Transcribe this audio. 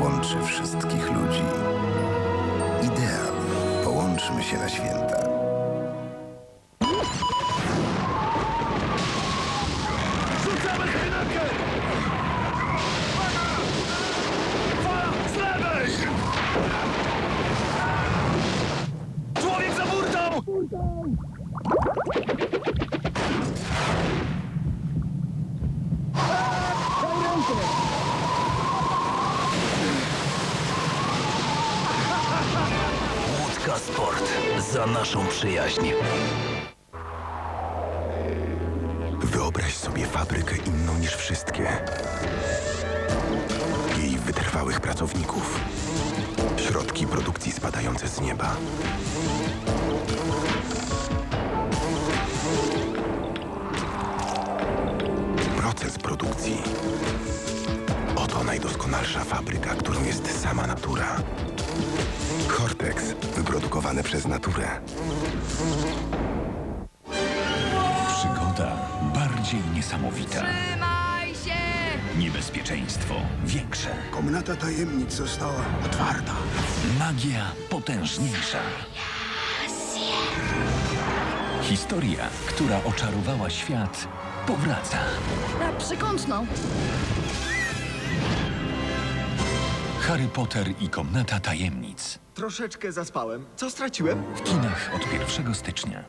łączy wszystkich ludzi. Ideal. Połączmy się na święta. Rzucamy spinakę! Fala z lewej! Człowiek za burtą! Za naszą przyjaźń. Wyobraź sobie fabrykę inną niż wszystkie. Jej wytrwałych pracowników. Środki produkcji spadające z nieba. Proces produkcji. Oto najdoskonalsza fabryka, którą jest sama natura. Cortex, przez naturę. Przygoda bardziej niesamowita. Trzymaj się! Niebezpieczeństwo większe. Komnata tajemnic została otwarta. Magia potężniejsza. Historia, która oczarowała świat, powraca. Na przykątną. Harry Potter i Komnata Tajemnic. Troszeczkę zaspałem. Co straciłem? W kinach od 1 stycznia.